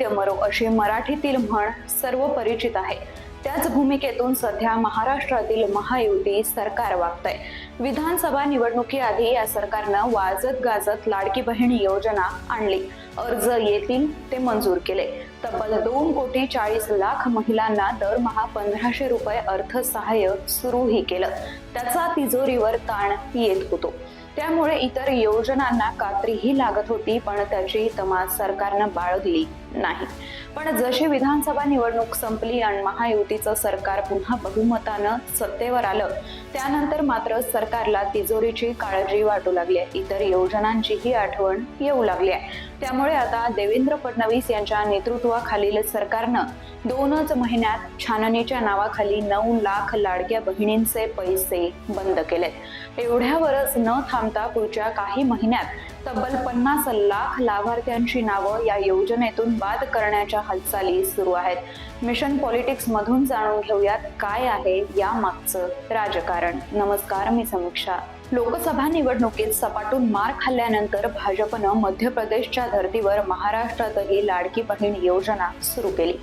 वैद्य मरो अशी मराठीतील म्हण सर्व परिचित आहे. त्याच भूमिकेतून सध्या महाराष्ट्रातील महायुती सरकार वागतंय. विधानसभा निवडणुकीआधी या सरकारनं वाजत गाजत लाडकी बहीण योजना आणली. अर्ज येतील ते मंजूर केले. तब्बल दोन कोटी चाळीस लाख महिलांना दरमहा पंधराशे रुपये अर्थसहाय्य सुरूही केलं. त्याचा तिजोरीवर ताण येत होतो. त्यामुळे इतर योजनांना कात्रीही लागत होती पण त्याची तमा सरकारनं बाळगली नाही. पण जशी विधानसभा निवडणूक संपली आणि महायुतीचं सरकार पुन्हा बहुमतानं सत्तेवर आलं त्यानंतर मात्र सरकारला तिजोरीची काळजी वाटू लागली आहे. इतर योजनांचीही आठवण येऊ लागली आहे. त्यामुळे आता देवेंद्र फडणवीस यांच्या नेतृत्वाखालील सरकारनं दोनच महिन्यात छाननीच्या नावाखाली नऊ लाख लाडक्या बहिणींचे पैसे बंद केलेत. एवढ्यावरच न थांबता पुढच्या काही महिन्यात तब्बल पन्नास लाख लाभार्थ्यांची नावं या योजनेतून बाद करण्याच्या हालचाली सुरू आहेत. मिशन पॉलिटिक्स मधून जाणून घेऊयात काय आहे या मागचं राजकारण. नमस्कार मी समीक्षा. लोकसभा निवडणुकीत सपाटून मार खाल्ल्यानंतर भाजपनं मध्य प्रदेशच्या धर्तीवर महाराष्ट्रातही लाडकी बहीण योजना सुरू केली.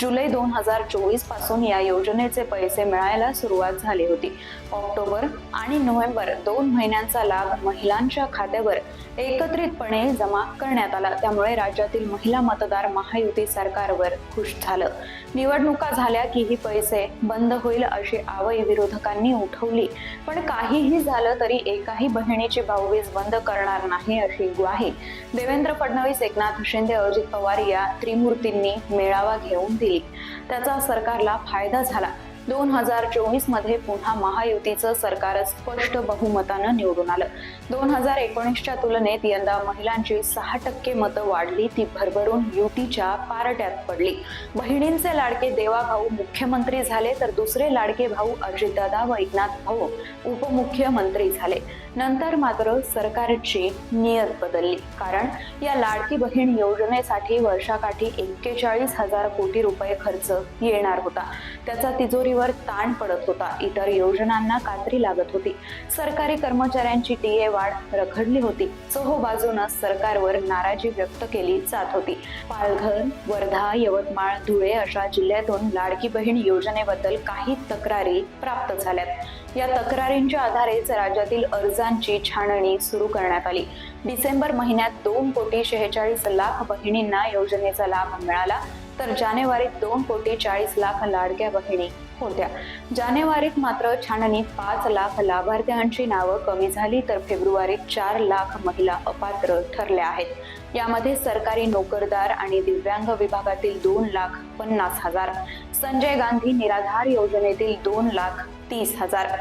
जुलै दोन हजार चोवीसपासून या योजनेचे पैसे मिळायला सुरुवात झाली होती. ऑक्टोबर आणि नोव्हेंबर दोन महिन्यांचा लाभ महिलांच्या खात्यावर एकत्रितपणे जमा करण्यात आला. त्यामुळे राज्यातील महिला मतदार महायुती सरकारवर खुश झालं. निवडणुका झाल्या की ही पैसे बंद होईल अशी आवई विरोधकांनी उठवली. पण काहीही झालं तरी एकाही बहिणीची भाऊवीज बंद करणार नाही अशी ग्वाही देवेंद्र फडणवीस एकनाथ शिंदे अजित पवार या त्रिमूर्तींनी मेळावा घेऊन दिला. त्याचा सरकारला फायदा झाला. दोन हजार चोवीसमध्ये पुन्हा महायुतीचं सरकार स्पष्ट बहुमतानं निवडून आलं. दोन हजार एकोणीसच्या तुलनेत यंदा महिलांची सहा टक्के मतं वाढली ती भरभरून युतीच्या पारट्यात पडली. बहिणींचे लाडके देवाभाऊ मुख्यमंत्री झाले तर दुसरे लाडके भाऊ अजितदादा व एकनाथ भाऊ उपमुख्यमंत्री झाले. नंतर मात्र सरकारची नियत बदलली. कारण या लाडकी बहीण योजनेसाठी वर्षाकाठी एक्केचाळीस हजार कोटी रुपये खर्च येणार होता. त्याचा तिजोरी तिजोरीवर ताण पडत होता. इतर योजनांना कात्री लागत होती. सरकारी कर्मचाऱ्यांची टीए वाढ रखडली चोहो बाजून सरकारवर नाराजी व्यक्त केली जात होती. पालघर वर्धा यवतमाळ धुळे अशा जिल्ह्यातून लाडकी बहीण योजनेबद्दल काही तक्रारी प्राप्त झाल्यात. या तक्रारींच्या आधारेच राज्यातील अर्जांची छाननी सुरू करण्यात आली. डिसेंबर महिन्यात दोन कोटी शेहेचाळीस लाख बहिणींना योजनेचा लाभ मिळाला तर जानेवारीत दोन कोटी चाळीस लाख लाडक्या बहिणी होत्या जानेवारीत मात्र छाननीत पाच लाख लाभार्थ्यांची नावं कमी झाली तर फेब्रुवारीत चार लाख महिला अपात्र ठरल्या आहेत. यामध्ये सरकारी नोकरदार आणि दिव्यांग विभागातील दोन लाख पन्नास हजार संजय गांधी निराधार योजनेतील दोन लाख तीस हजार.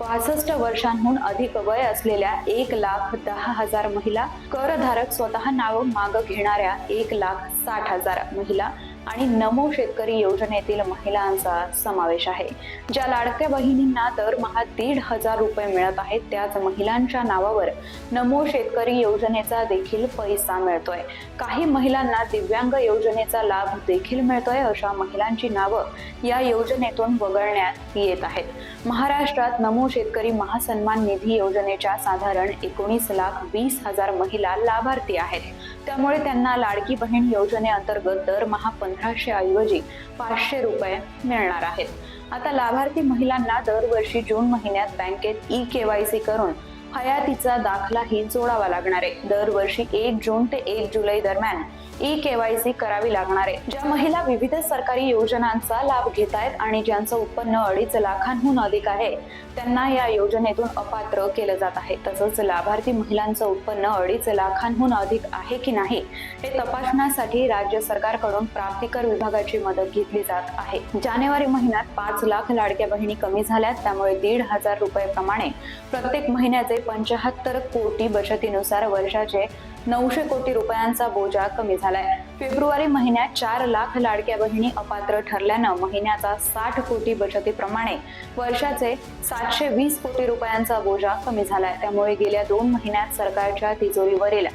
पासष्ट वर्षांहून अधिक वय असलेल्या एक लाख दहा हजार महिला करधारक स्वतः नाव माग घेणाऱ्या एक लाख साठ हजार महिला आणि नमो शेतकरी योजनेतील महिलांचा समावेश आहे. ज्या लाडक्या बहिणींना दरमहा दीड हजार रुपये मिळत आहेत त्याच महिलांच्या नावावर नमो शेतकरी योजनेचा देखील पैसा मिळतोय. काही महिलांना दिव्यांग योजनेचा लाभ देखील मिळतोय अशा महिलांची नावं या योजनेतून वगळण्यात येत आहेत. महाराष्ट्रात नमो शेतकरी महासन्मान निधी योजनेच्या साधारण एकोणीस लाख वीस हजार महिला लाभार्थी आहेत. त्यामुळे त्यांना लाडकी बहीण योजनेअंतर्गत दरमहा पंधराशे ऐवजी पाचशे रुपये मिळणार आहेत. आता लाभार्थी महिलांना दरवर्षी जून महिन्यात बँकेत ई केवायसी करून हयातीचा दाखलाही जोडावा लागणार आहे. दरवर्षी एक जून ते एक जुलै दरम्यान ई केवायसी करावी लागणार आहे. ज्या महिला विविध सरकारी योजनांचा लाभ घेत आहेत आणि ज्यांचं उत्पन्न अडीच लाखांहून अधिक आहे त्यांना या योजनेतून अपात्र केलं जात आहे. तसंच लाभार्थी महिलांचं उत्पन्न अडीच लाखांहून अधिक आहे की नाही हे तपासण्यासाठी राज्य सरकारकडून प्राप्तिकर विभागाची मदत घेतली जात आहे. जानेवारी महिन्यात पाच लाख लाडक्या बहिणी कमी झाल्यात त्यामुळे दीड हजार रुपये प्रमाणे प्रत्येक महिन्याचे पंचाहत्तर कोटी बचतीनुसार वर्षाचे नऊशे कोटी रुपयांचा बोजा कमी झालाय. फेब्रुवारी महिन्यात चार लाख लाडक्या बहिणी अपात्र ठरल्यानं महिन्याचा साठ कोटी बचतीप्रमाणे वर्षाचे सातशे वीस कोटी रुपयांचा बोजा कमी झालाय. त्यामुळे गेल्या दोन महिन्यात सरकारच्या तिजोरीवरील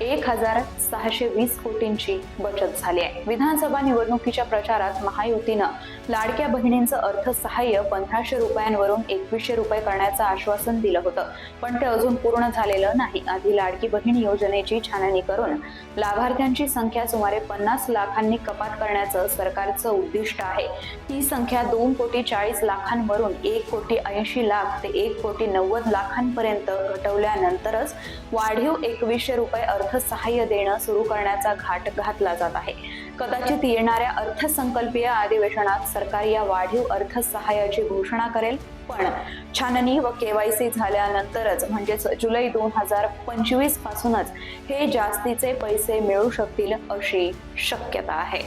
एक हजार सहाशे वीस कोटींची बचत झाली आहे. विधानसभा निवडणुकीच्या प्रचारात महायुतीनं लाडक्या बहिणींचं अर्थसहाय्य पंधराशे रुपयांवरून एकवीसशे रुपये करण्याचं आश्वासन दिलं होतं. पण ते अजून पूर्ण झालेलं नाही. आधी लाडकी बहीण योजनेची छाननी करून लाभार्थ्यांची संख्या सुमारे पन्नास लाखांनी कपात करण्याचं सरकारचं उद्दिष्ट आहे. ही संख्या दोन कोटी चाळीस लाखांवरून एक कोटी ऐंशी लाख ते एक कोटी नव्वद लाखांपर्यंत घटवल्यानंतरच वाढीव एकवीसशे रुपये अर्थसहाय्य देणं सुरू करण्याचा घाट घातला जात आहे. कदाचित येणाऱ्या अर्थसंकल्पीय अधिवेशनात सरकार या वाढीव अर्थसहाय्याची घोषणा करेल पण छाननी व केवायसी झाल्यानंतरच म्हणजेच जुलै दोन हजार पंचवीस पासूनच हे जास्तीचे पैसे मिळू शकतील अशी शक्यता आहे.